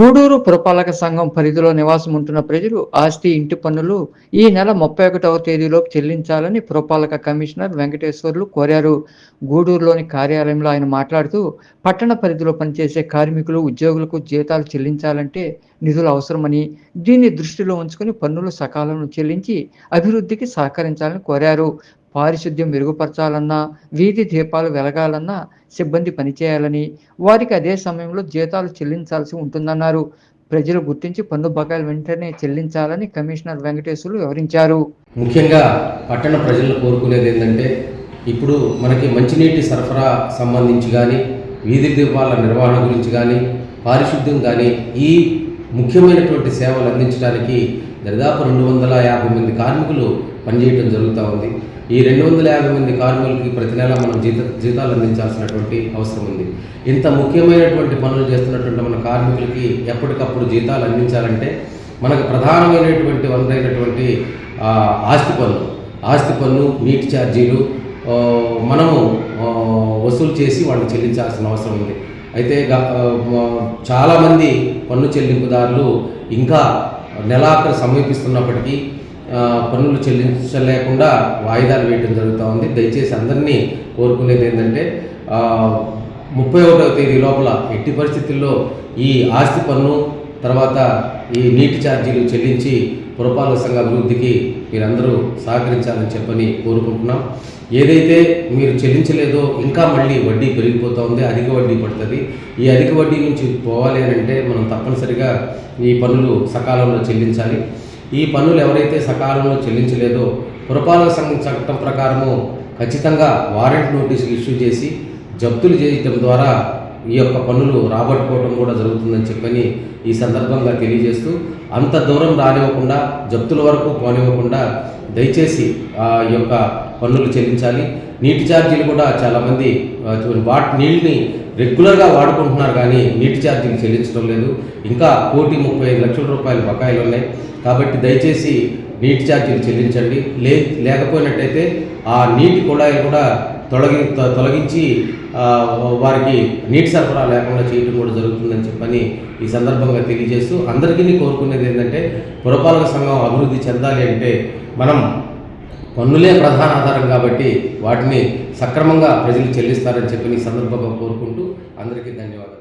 గూడూరు పురపాలక సంఘం పరిధిలో నివాసం ఉంటున్న ప్రజలు ఆస్తి ఇంటి పన్నులు ఈ నెల ముప్పై ఒకటవ తేదీలోపు చెల్లించాలని పురపాలక కమిషనర్ వెంకటేశ్వర్లు కోరారు. గూడూరులోని కార్యాలయంలో ఆయన మాట్లాడుతూ పట్టణ పరిధిలో పనిచేసే కార్మికులు ఉద్యోగులకు జీతాలు చెల్లించాలంటే నిధులు అవసరమని దీన్ని దృష్టిలో ఉంచుకుని పన్నులు సకాలంలో చెల్లించి అభివృద్ధికి సహకరించాలని కోరారు. పారిశుద్ధ్యం మెరుగుపరచాలన్నా వీధి దీపాలు వెలగాలన్నా సిబ్బంది పనిచేయాలని వారికి అదే సమయంలో జీతాలు చెల్లించాల్సి ఉంటుందన్నారు. ప్రజలు గుర్తించి పన్ను బకాయిలు వెంటనే చెల్లించాలని కమిషనర్ వెంకటేశ్వర్లు వివరించారు. ముఖ్యంగా పట్టణ ప్రజలు కోరుకునేది ఏంటంటే ఇప్పుడు మనకి మంచినీటి సరఫరా సంబంధించి కానీ వీధి దీపాల నిర్వహణ గురించి కానీ పారిశుద్ధ్యం కానీ ఈ ముఖ్యమైనటువంటి సేవలు అందించడానికి దాదాపు రెండు వందల యాభై మంది కార్మికులు పనిచేయడం జరుగుతూ ఉంది. ఈ రెండు వందల యాభై మంది కార్మికులకి ప్రతి నెల మనం జీత జీతాలు అందించాల్సినటువంటి అవసరం ఉంది. ఇంత ముఖ్యమైనటువంటి పనులు చేస్తున్నటువంటి మన కార్మికులకి ఎప్పటికప్పుడు జీతాలు అందించాలంటే మనకు ప్రధానమైనటువంటి వనరైనటువంటి ఆస్తి పన్ను ఆస్తి పన్ను నీటి ఛార్జీలు మనము వసూలు చేసి వాళ్ళు చెల్లించాల్సిన అవసరం ఉంది. అయితే చాలామంది పన్ను చెల్లింపుదారులు ఇంకా నెలాఖరు సమీపిస్తున్నప్పటికీ పన్నులు చెల్లించలేకుండా వాయిదాలు వేయడం జరుగుతూ ఉంది. దయచేసి అందరినీ కోరుకునేది ఏంటంటే ముప్పై ఒకటవ తేదీ లోపల ఎట్టి పరిస్థితుల్లో ఈ ఆస్తి పన్ను తర్వాత ఈ నీటి ఛార్జీలు చెల్లించి పురపాలక సంఘ అభివృద్ధికి మీరందరూ సహకరించాలని చెప్పని కోరుకుంటున్నాం. ఏదైతే మీరు చెల్లించలేదో ఇంకా మళ్ళీ వడ్డీ పెరిగిపోతూ ఉంది అధిక వడ్డీ పడుతుంది. ఈ అధిక వడ్డీ నుంచి పోవాలి అని అంటే మనం తప్పనిసరిగా ఈ పన్నులు సకాలంలో చెల్లించాలి. ఈ పన్నులు ఎవరైతే సకాలంలో చెల్లించలేదో పురపాలక సంఘం చట్టం ప్రకారము ఖచ్చితంగా వారెంట్ నోటీసులు ఇష్యూ చేసి జప్తులు చేయటం ద్వారా ఈ యొక్క పన్నులు రాబట్టుకోవడం కూడా జరుగుతుందని చెప్పని ఈ సందర్భంగా తెలియజేస్తూ అంత దూరం రానివ్వకుండా జప్తుల వరకు పోనివ్వకుండా దయచేసి ఆ ఈ యొక్క పన్నులు చెల్లించాలి. నీటి ఛార్జీలు కూడా చాలామంది వాట్ వాటి నీళ్ళని రెగ్యులర్గా వాడుకుంటున్నారు కానీ నీటి ఛార్జీలు చెల్లించడం లేదు. ఇంకా కోటి ముప్పై ఐదు లక్షల రూపాయల బకాయిలు ఉన్నాయి. కాబట్టి దయచేసి నీటి ఛార్జీలు చెల్లించండి. లే లేకపోయినట్టయితే ఆ నీటి కుళాయిలు కూడా తొలగి తొ- తొలగించి వారికి నీటి సరఫరా లేకుండా చేయడం కూడా జరుగుతుందని చెప్పని ఈ సందర్భంగా తెలియజేస్తూ అందరికీ కోరుకునేది ఏంటంటే పురపాలక సంఘం అభివృద్ధి చెందాలి అంటే మనం పన్నులే ప్రధాన ఆధారం కాబట్టి వాటిని సక్రమంగా ప్రజలు చెల్లిస్తారని చెప్పి ఈ సందర్భంగా కోరుకుంటూ అందరికీ ధన్యవాదాలు.